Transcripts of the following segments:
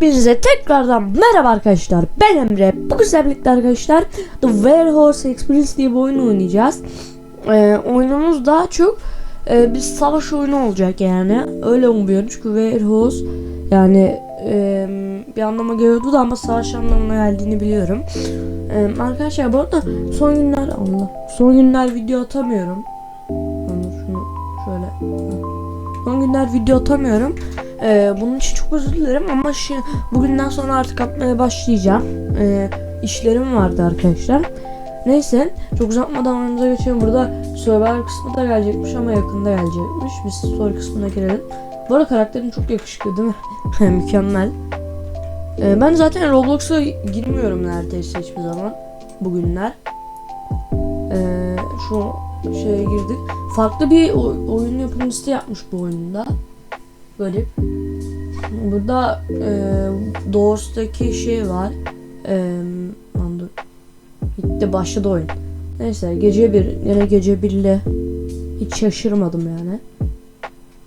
Hepinize tekrardan merhaba arkadaşlar. Ben Emre. Bu güzel birlikte arkadaşlar The Warhorse Experience diye bir oyun oynayacağız. Ee, oyunumuz daha çok e, bir savaş oyunu olacak yani. Öyle umuyorum çünkü Warhorse yani e, bir anlama geliyordu da ama savaş anlamına geldiğini biliyorum. E, arkadaşlar bu arada son günler Allah son günler video atamıyorum. Şunu şöyle Son günler video atamıyorum. Ee, bunun için çok özür dilerim ama şi, bugünden sonra artık atmaya başlayacağım. Ee, işlerim vardı arkadaşlar. Neyse çok uzatmadan oyunumuza geçelim. Burada Survivor kısmı da gelecekmiş ama yakında gelecekmiş. Biz story kısmına girelim. Bu arada karakterin çok yakışıklı değil mi? Mükemmel. Ee, ben zaten Roblox'a girmiyorum neredeyse hiçbir zaman. Bugünler. Ee, şu şeye girdik. Farklı bir oyun yapımcısı yapmış bu oyunda. Garip. Burada e, Doors'taki şey var. E, lan dur. Gitti başladı oyun. Neyse gece bir yine gece birle hiç şaşırmadım yani.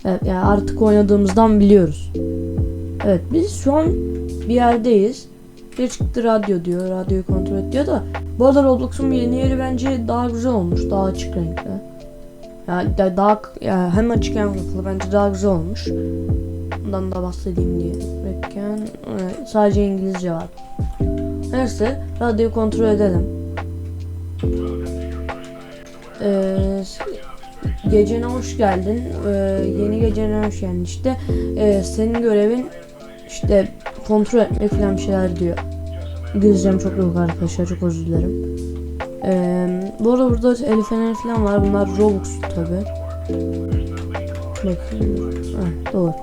Evet yani artık oynadığımızdan biliyoruz. Evet biz şu an bir yerdeyiz. Bir çıktı radyo diyor. Radyoyu kontrol et diyor da. Bu arada Roblox'un yeni yeri bence daha güzel olmuş. Daha açık renkli. Yani da- daha ya hem açık hem kapalı bence daha güzel olmuş. Bundan da bahsedeyim diye. Bekken evet, sadece İngilizce var. Neyse radyoyu kontrol edelim. Ee, gecene hoş geldin. Ee, yeni gecene hoş geldin işte. Ee, senin görevin işte kontrol etmek falan bir şeyler diyor. İngilizcem çok yok arkadaşlar çok özür dilerim. Ee, bu arada burada el falan var. Bunlar Robux tabi. Bakayım. Heh, doğru.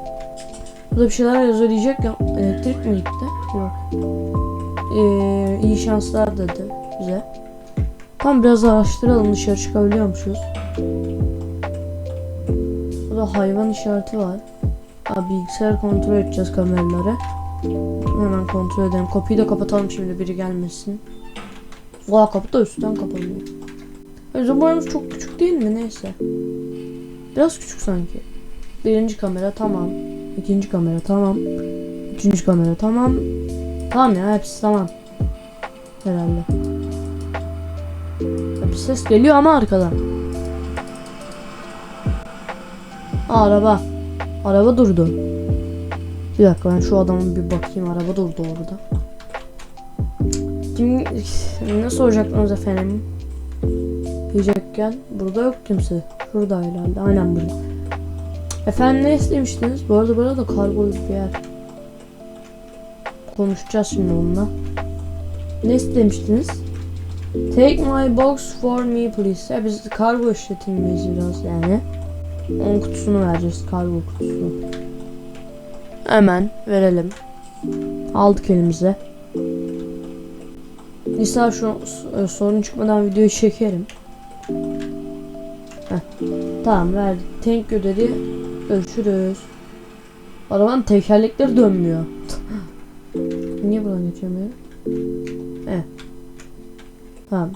Burada bir şeyler yazıyor diyecek ya. Elektrik mi gitti? Yok. Ee, iyi şanslar dedi bize. Tam biraz araştıralım dışarı çıkabiliyormuşuz. Burada hayvan işareti var. Abi bilgisayar kontrol edeceğiz kameraları. Hemen kontrol edelim. Kapıyı da kapatalım şimdi biri gelmesin. Valla kapı da üstten kapanıyor. Öyle boyamız çok küçük değil mi? Neyse. Biraz küçük sanki. Birinci kamera tamam. İkinci kamera tamam. Üçüncü kamera tamam. Tamam ya hepsi tamam. Herhalde. Bir ses geliyor ama arkadan. Aa, araba. Araba durdu. Bir dakika ben şu adama bir bakayım. Araba durdu orada. Kim ne soracaktınız efendim? Diyecekken burada yok kimse. Şurada herhalde. Aynen burada. Efendim ne istemiştiniz? Bu arada burada da kargo bir yer. Konuşacağız şimdi onunla. Ne istemiştiniz? Take my box for me please. Ya biz kargo işletilmeyiz biraz yani. Onun kutusunu vereceğiz kargo kutusu. Hemen verelim. Aldık elimize. Nisa şu e, sorun çıkmadan videoyu çekerim. Heh. Tamam verdik. Thank you dedi. Görüşürüz. Arabanın tekerlekleri dönmüyor. Niye buradan geçemiyorum? Evet. Tamam.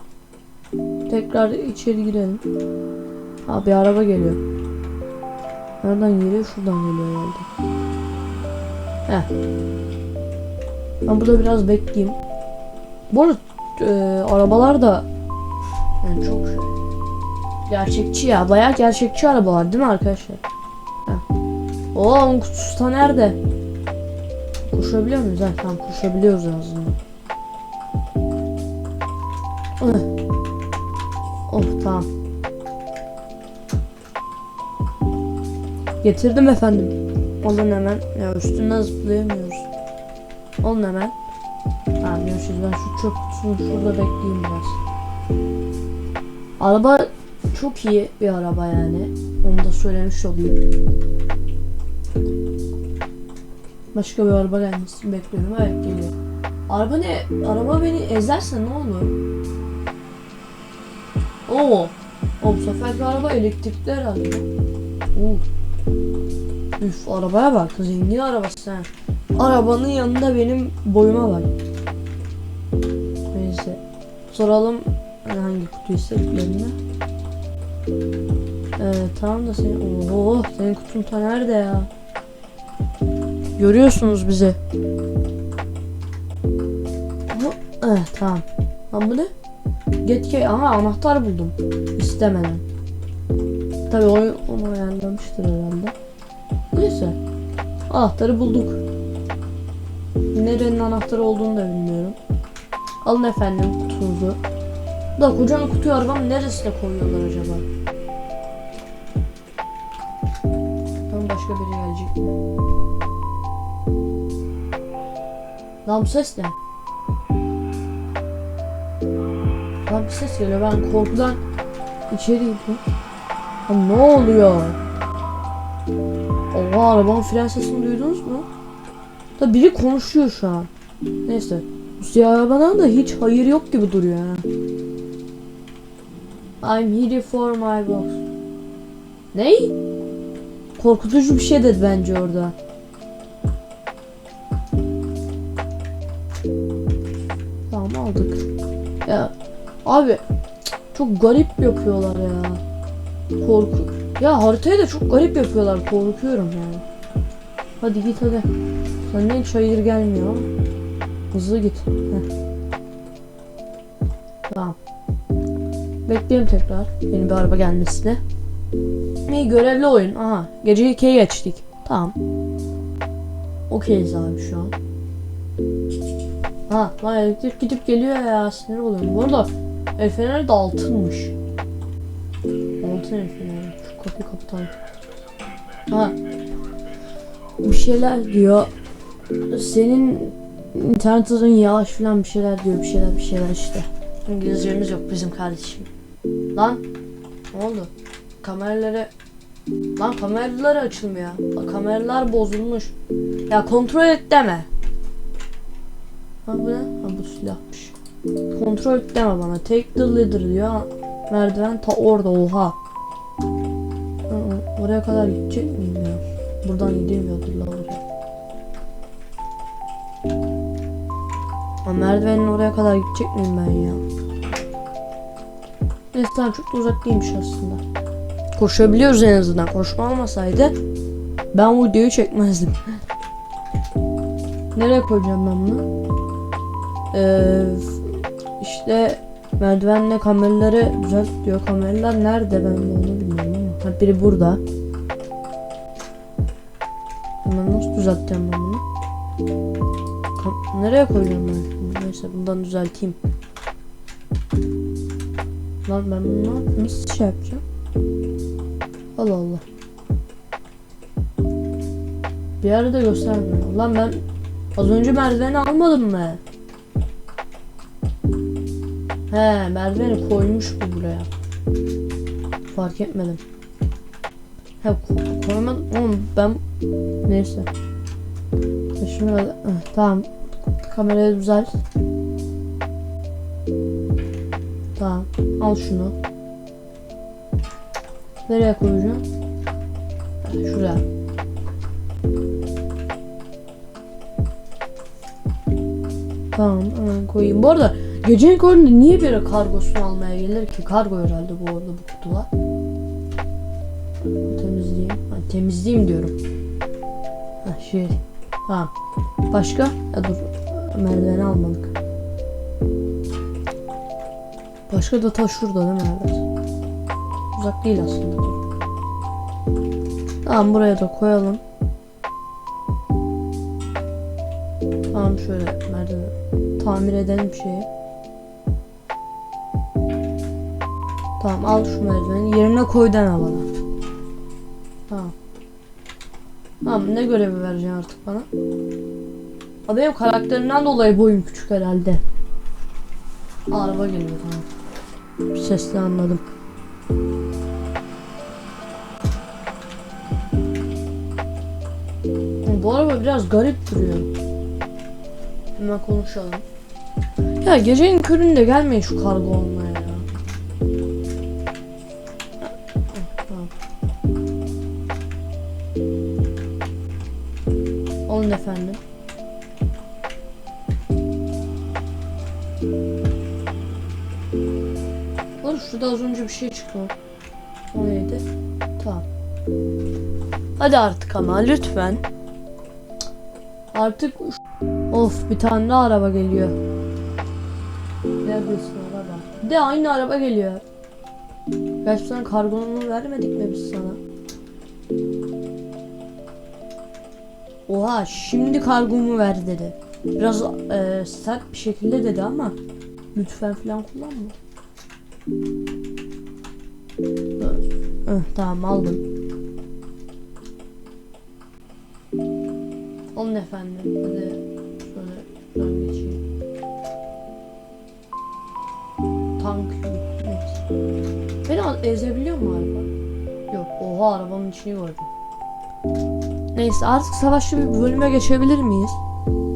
Tekrar içeri girelim. Abi araba geliyor. Nereden geliyor? Şuradan geliyor herhalde. Heh. Ben burada biraz bekleyeyim. Bu arada e, arabalar da yani çok gerçekçi ya. Bayağı gerçekçi arabalar değil mi arkadaşlar? Heh. Oo onun kutusu da nerede? Koşabiliyor muyuz? Ha, tamam koşabiliyoruz aslında. Oh. oh tamam. Getirdim efendim. Alın hemen. Ya üstünden zıplayamıyoruz. Alın hemen. Tamam görüşürüz. Ben şu çöp kutusunu şurada bekleyeyim biraz. Araba çok iyi bir araba yani. Onu da söylemiş olayım. Başka bir araba gelmesini bekliyorum. Evet geliyor. Araba ne? Araba beni ezerse ne olur? Oo. O bu seferki araba elektrikli herhalde. Oo. Üf arabaya bak. Zengin arabası ha. Arabanın yanında benim boyuma bak. Soralım hangi kutu istediklerini. Ee, tamam da senin... Oho senin kutun ta nerede ya? Görüyorsunuz bizi. Eh tamam. Lan bu ne? Get key. Aha anahtar buldum. İstemeden. Tabii oyun onu ayarlamıştır herhalde. Neyse. Anahtarı bulduk. Nerenin anahtarı olduğunu da bilmiyorum. Alın efendim kutunuzu. Da kocaman kutuyu arabam neresine koyuyorlar acaba? Tam başka biri gelecek? Lan bu ses ne? Lan bir ses geliyor ben korkudan içeri girdim. Lan ne oluyor? Oha arabanın fren sesini duydunuz mu? Da biri konuşuyor şu an. Neyse. Siyah arabadan da hiç hayır yok gibi duruyor ha. I'm here for my box. Ney? Korkutucu bir şey dedi bence orada. Tamam aldık. Ya abi çok garip yapıyorlar ya. Korku. Ya haritayı da çok garip yapıyorlar. Korkuyorum yani. Hadi git hadi. Senden hiç hayır gelmiyor. Hızlı git. Heh. Tamam. Bekleyelim tekrar yeni bir araba gelmesini. İyi görevli oyun. Aha gece 2'ye geçtik. Tamam. Okeyiz abi şu an. Ha lan elektrik gidip geliyor ya sinir oluyorum. Bu arada el feneri de altınmış. Altın el feneri. Şu kapıyı kapatalım. Ha. Bir şeyler diyor. Senin internet hızın yavaş falan bir şeyler diyor. Bir şeyler bir şeyler işte. İngilizcemiz yok bizim kardeşim. Lan ne oldu? Kameraları Lan kameralar açılmıyor. Bak, Kameralar bozulmuş. Ya kontrol et deme. Ha bu ne? Ha bu silahmış. Kontrol et deme bana. Take the leader diyor. Merdiven ta orada oha. Oraya kadar gidecek miyim ya? Buradan gidemiyordur la oraya. Merdivenin oraya kadar gidecek miyim ben ya? Neyse çok da uzak değilmiş aslında. Koşabiliyoruz en azından. Koşma olmasaydı ben bu videoyu çekmezdim. Nereye koyacağım ben bunu? Ee, işte merdivenle kameraları düzelt diyor. Kameralar nerede ben de onu bilmiyorum ama. Ha, biri burada. Hemen nasıl düzelteceğim ben bunu? Nereye koyacağım ben Neyse bundan düzelteyim. Lan ben bunu nasıl şey yapacağım? Allah Allah. Bir yerde göstermiyor. Lan ben az önce merdiveni almadım mı? He merdiveni koymuş bu buraya. Fark etmedim. He ko- koymadım. Oğlum ben neyse. Şimdi tamam. Kamerayı düzelt. Tamam. Al şunu. Nereye koyacağım? Şuraya. Tamam hemen koyayım. Bu arada gecenin köründe niye biri kargosunu almaya gelir ki? Kargo herhalde bu arada bu kutular. Temizleyeyim. Ha, temizleyeyim diyorum. Ha, şey. Tamam. Başka? Ya dur. Merdiveni almadık. Başka da taş şurada değil mi? Evet. Uzak değil aslında. Tamam buraya da koyalım. Tamam şöyle merdiven tamir edelim şeyi. Tamam al şu merdiveni yerine koy deme bana. Tamam. Tamam ne görevi vereceksin artık bana? Ha, benim karakterimden dolayı boyum küçük herhalde. Araba geliyor tamam. Sesle anladım. Bu araba biraz garip duruyor. Hemen konuşalım. Ya gecenin köründe gelmeyin şu kargo olmaya ya. Olun efendim. Oğlum şurada az önce bir şey çıktı. O neydi? Tamam. Hadi artık ama lütfen. Artık of bir tane daha araba geliyor. Neredesin araba? De aynı araba geliyor. Gerçi sana kargonunu vermedik mi biz sana? Oha şimdi kargomu ver dedi. Biraz e, sert bir şekilde dedi ama lütfen falan kullanma. Heh, tamam aldım. Alın efendim. Hadi şöyle şuradan geçeyim. Tank yüklemek. Beni ezebiliyor mu araba? Yok. Oha arabanın içini gördüm. Neyse artık savaşçı bir bölüme geçebilir miyiz?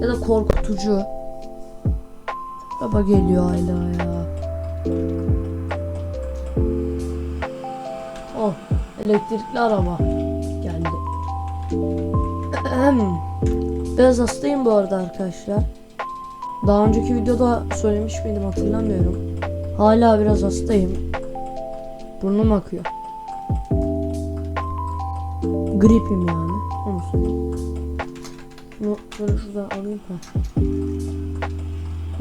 Ya da korkutucu. Araba geliyor hala ya. Elektrikli araba geldi. Biraz hastayım bu arada arkadaşlar. Daha önceki videoda söylemiş miydim hatırlamıyorum. Hala biraz hastayım. Burnum akıyor. Gripim yani. Onu söyleyeyim. Bunu böyle şuradan alayım ha.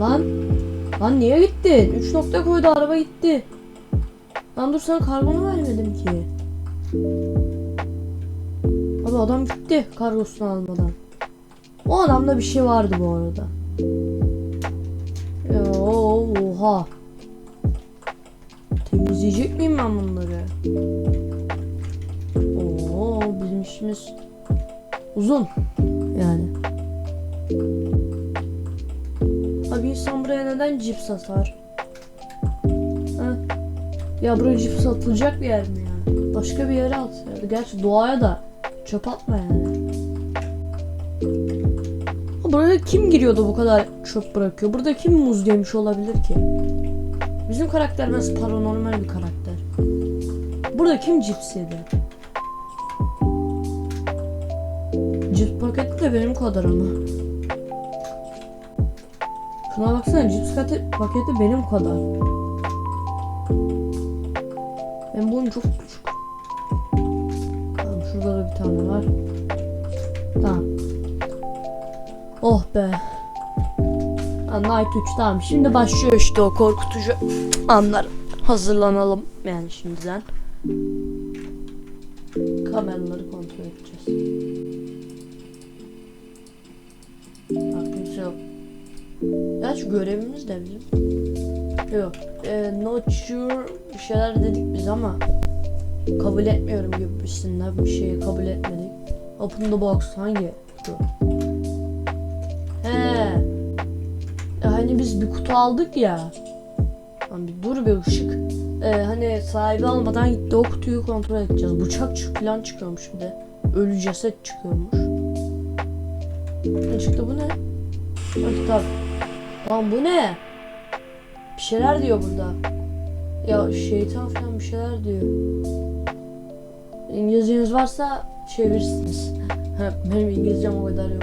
Lan. Lan niye gittin? 3 nokta koydu araba gitti. Lan dur sana kargonu vermedim ki. Abi adam gitti kargosunu almadan. O adamda bir şey vardı bu arada. Ya, oha. Temizleyecek miyim ben bunları? Oo bizim işimiz uzun yani. Abi insan buraya neden cips satar? Ha? Ya buraya cips satılacak bir yer mi? Başka bir yere at. ya. Gerçi doğaya da çöp atma yani. Buraya kim giriyordu bu kadar çöp bırakıyor? Burada kim muz yemiş olabilir ki? Bizim karakter biraz paranormal bir karakter. Burada kim cips yedi? Cips paketi de benim kadar ama. Şuna baksana cips paketi, benim kadar. Ben boyum çok Oh be. Night 3 tamam. Şimdi başlıyor işte o korkutucu anlar. Hazırlanalım yani şimdiden. Kameraları kontrol edeceğiz. Bak kimse yok. Gerçi görevimiz de bizim. Yok. E, not sure bir şeyler dedik biz ama kabul etmiyorum gibisinden bir şeyi kabul etmedik. Open the box hangi kutu? Hani biz bir kutu aldık ya. Lan bir dur bir ışık. Ee, hani sahibi almadan gitti o kutuyu kontrol edeceğiz. Bıçak çık falan çıkıyormuş bir de. Ölü ceset çıkıyormuş. Ne çıktı bu ne? Ha, kitap. Lan bu ne? Bir şeyler diyor burada. Ya şeytan falan bir şeyler diyor. İngilizceniz varsa çevirirsiniz. Benim İngilizcem o kadar yok.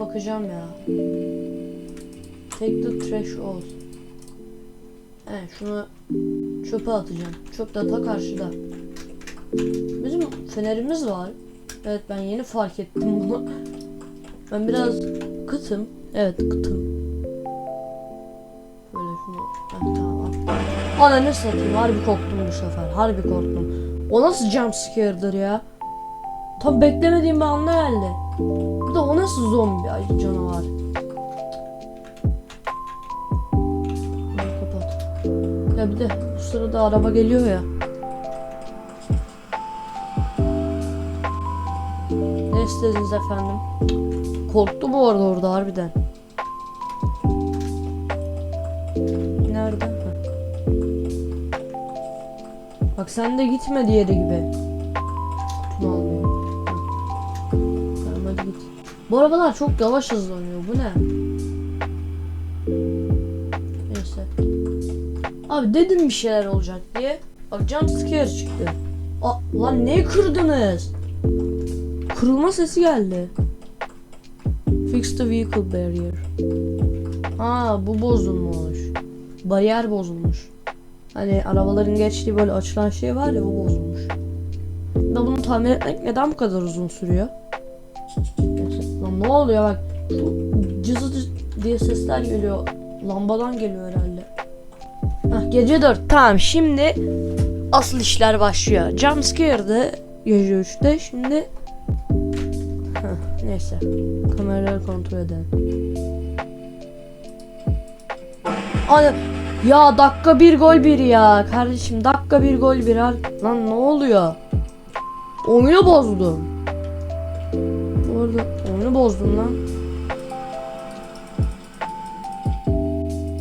Bakacağım ya. Take the trash out. Evet şunu çöpe atacağım. Çöp de ta karşıda. Bizim fenerimiz var. Evet ben yeni fark ettim bunu. Ben biraz kıtım. Evet kıtım. Böyle şunu. Heh, tamam attım. Ananı satayım. Harbi korktum bu sefer. Harbi korktum. O nasıl jump scare'dır ya? Tam beklemediğim bir anda geldi. Bir de o nasıl zombi ay canavar. Kapat. Ya bir de bu sırada araba geliyor ya. Ne istediniz efendim? Korktu bu arada orada harbiden. Nerede? Bak sen de gitme diğeri gibi. Kutunu Bu arabalar çok yavaş hızlanıyor. Bu ne? Neyse. Abi dedim bir şeyler olacak diye. Bak jump scare çıktı. Aa, lan ne kırdınız? Kırılma sesi geldi. Fix the vehicle barrier. Ha bu bozulmuş. Bariyer bozulmuş. Hani arabaların geçtiği böyle açılan şey var ya o bozulmuş. Da bunu tamir etmek neden bu kadar uzun sürüyor? Ne oluyor bak. Cızı cız diye sesler geliyor. Lambadan geliyor herhalde. Hah, gece 4. Tamam şimdi asıl işler başlıyor. Jumpscare'dı gece 3'te. Şimdi Heh, neyse. Kameraları kontrol edelim. Ana ya dakika bir gol bir ya kardeşim dakika bir gol bir lan ne oluyor? Oyunu bozdum. Bozdum lan.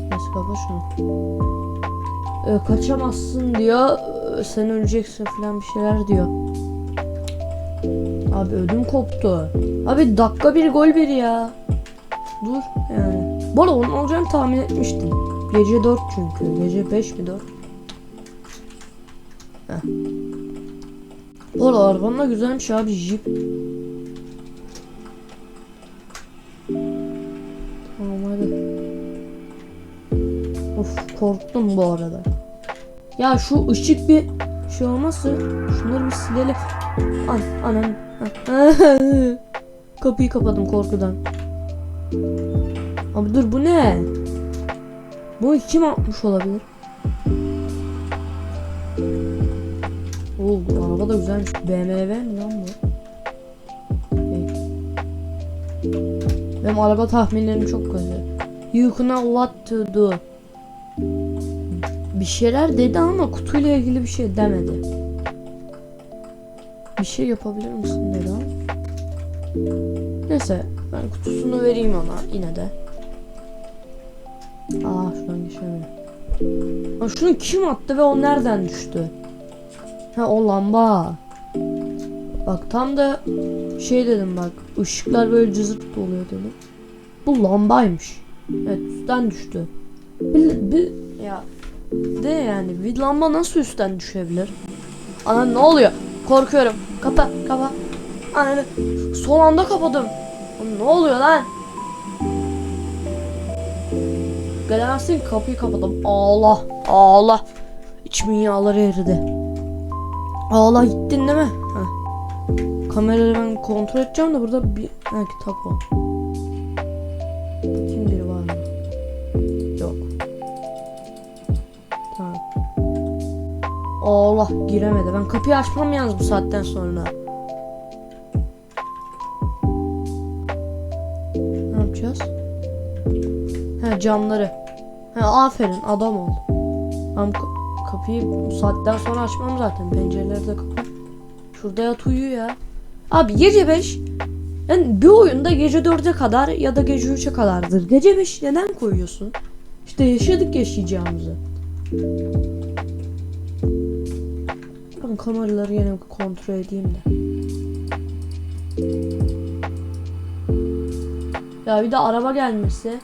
Neyse kapa şunu. Ee, kaçamazsın diyor. Ee, sen öleceksin falan bir şeyler diyor. Abi ödüm koptu. Abi dakika bir gol bir ya. Dur yani. Bu arada onun olacağını tahmin etmiştim. Gece 4 çünkü. Gece 5 mi 4? Heh. Bu arada araban da güzelmiş abi jip. Korktum bu arada. Ya şu ışık bir şey olmazsa şunları bir silelim. An anam. Kapıyı kapadım korkudan. Abi dur bu ne? Bu kim atmış olabilir? Oo bu araba da güzelmiş. BMW mi lan bu? Benim araba tahminlerim çok kötü. You know what to do. Bir şeyler dedi ama kutuyla ilgili bir şey demedi. Bir şey yapabilir misin dedi. Neyse ben kutusunu vereyim ona yine de. Aa şuradan geçemiyorum. Aa, şunu kim attı ve o nereden düştü? Ha o lamba. Bak tam da şey dedim bak ışıklar böyle cızırt oluyor dedim. Bu lambaymış. Evet üstten düştü. Bir, bir, ya de yani bir lamba nasıl üstten düşebilir? Ana ne oluyor? Korkuyorum. Kapa kapa. Ana son anda kapadım. Ne oluyor lan? Gelemezsin kapıyı kapadım. Allah Allah. İçimin yağları eridi. Allah gittin değil mi? Heh. Kamerayı ben kontrol edeceğim de burada bir ha, kitap var. Kim Allah giremedi. Ben kapıyı açmam yalnız bu saatten sonra. Ne yapacağız? Ha camları. Ha aferin adam ol. Ka- kapıyı bu saatten sonra açmam zaten. Pencereleri de kapat. Şurada yat uyu ya. Abi gece 5 yani bir oyunda gece 4'e kadar ya da gece 3'e kadardır. Gece 5 neden koyuyorsun? İşte yaşadık yaşayacağımızı. Ben kameraları yine kontrol edeyim de. Ya bir de araba gelmesi.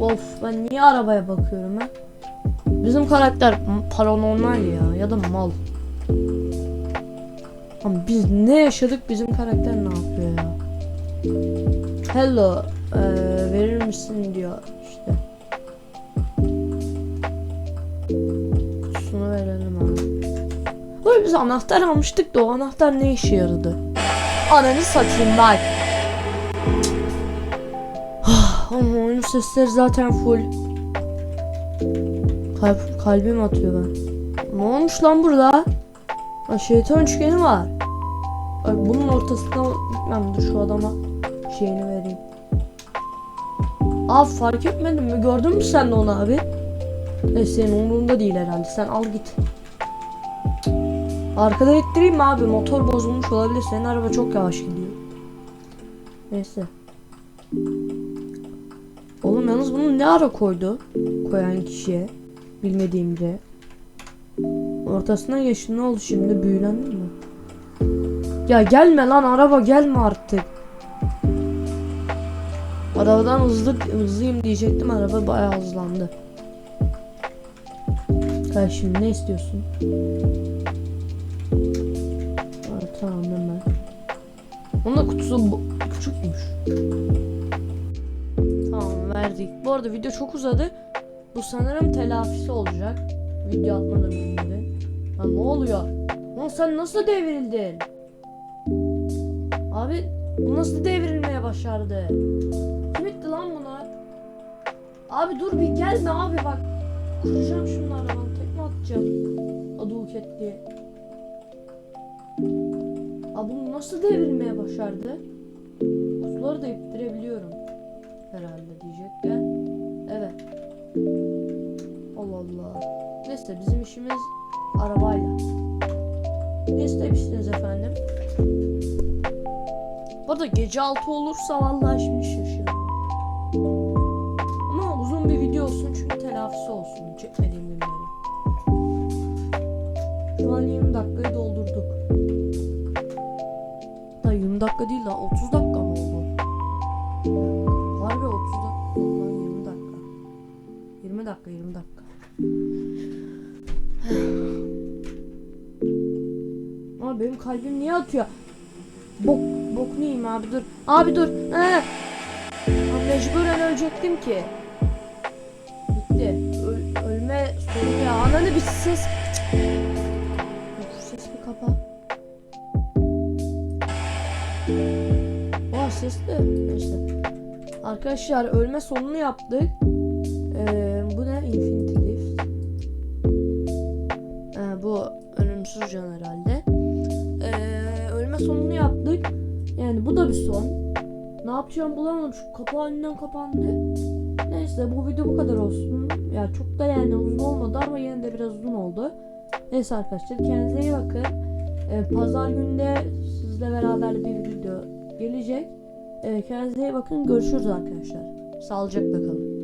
Of ben niye arabaya bakıyorum ben? Bizim karakter paranormal ya ya da mal. Ama biz ne yaşadık bizim karakter ne yapıyor ya? Hello eee, verir misin diyor biz anahtar almıştık da o anahtar ne işe yaradı? Ananı satayım bak. Ama oyun sesleri zaten full. Kalp, kalbim atıyor ben. Ne olmuş lan burada? Ha, şeytan üçgeni var. Ay, bunun ortasına gitmem dur şu adama şeyini vereyim. Abi fark etmedin mi? Gördün mü sen de onu abi? Neyse senin umurunda değil herhalde. Sen al git. Arkada ittireyim mi abi? Motor bozulmuş olabilir. Senin araba çok yavaş gidiyor. Neyse. Oğlum yalnız bunu ne ara koydu? Koyan kişiye. Bilmediğimce. Ortasına geçti ne oldu şimdi? Büyülendin mi? Ya gelme lan araba gelme artık. Arabadan hızlı hızlıyım diyecektim araba bayağı hızlandı. Şimdi ne istiyorsun? Onun da kutusu küçükmüş. Tamam bitirdik. Bu arada video çok uzadı. Bu sanırım telafisi olacak. Video atmadan önce. Lan ne oluyor? Lan sen nasıl devrildin? Abi bu nasıl devrilmeye başardı? Kim etti lan bunu? Abi dur bir gelme abi bak. Kıracağım şunları lan tekme atacağım. Aduket diye. Abi bunu nasıl devrilmeye başardı? Kutuları da ittirebiliyorum. Herhalde diyecekken. Evet. Allah Allah. Neyse bizim işimiz arabayla. Ne istemiştiniz efendim? Bu arada gece 6 olursa vallahi şimdi şaşırırım. Ama uzun bir video olsun çünkü telafisi olsun çekmediğim günleri. Şu an 20 dakikayı doldurduk. Dakika değil la 30 dakika mı oldu? Harbi 30 dakika lan 20 dakika. 20 dakika 20 dakika. Ama benim kalbim niye atıyor? Bok, bok neyim abi dur. Abi dur. Ee. Mecburen ölecektim ki. Bitti. Öl- ölme sonu ya. Ananı bir ses. Oha ses de. Neyse. Arkadaşlar ölme sonunu yaptık. Ee, bu ne? Infinity Lift. Ee, bu ölümsüz can herhalde. Ee, ölme sonunu yaptık. Yani bu da bir son. Ne yapacağım bulamadım. Şu kapı önünden kapandı. Neyse bu video bu kadar olsun. Ya çok da yani uzun olmadı ama yine de biraz uzun oldu. Neyse arkadaşlar kendinize iyi bakın. Ee, Pazar günde sizle beraber bir video gelecek. Ee, kendinize iyi bakın. Görüşürüz arkadaşlar. Sağlıcakla kalın.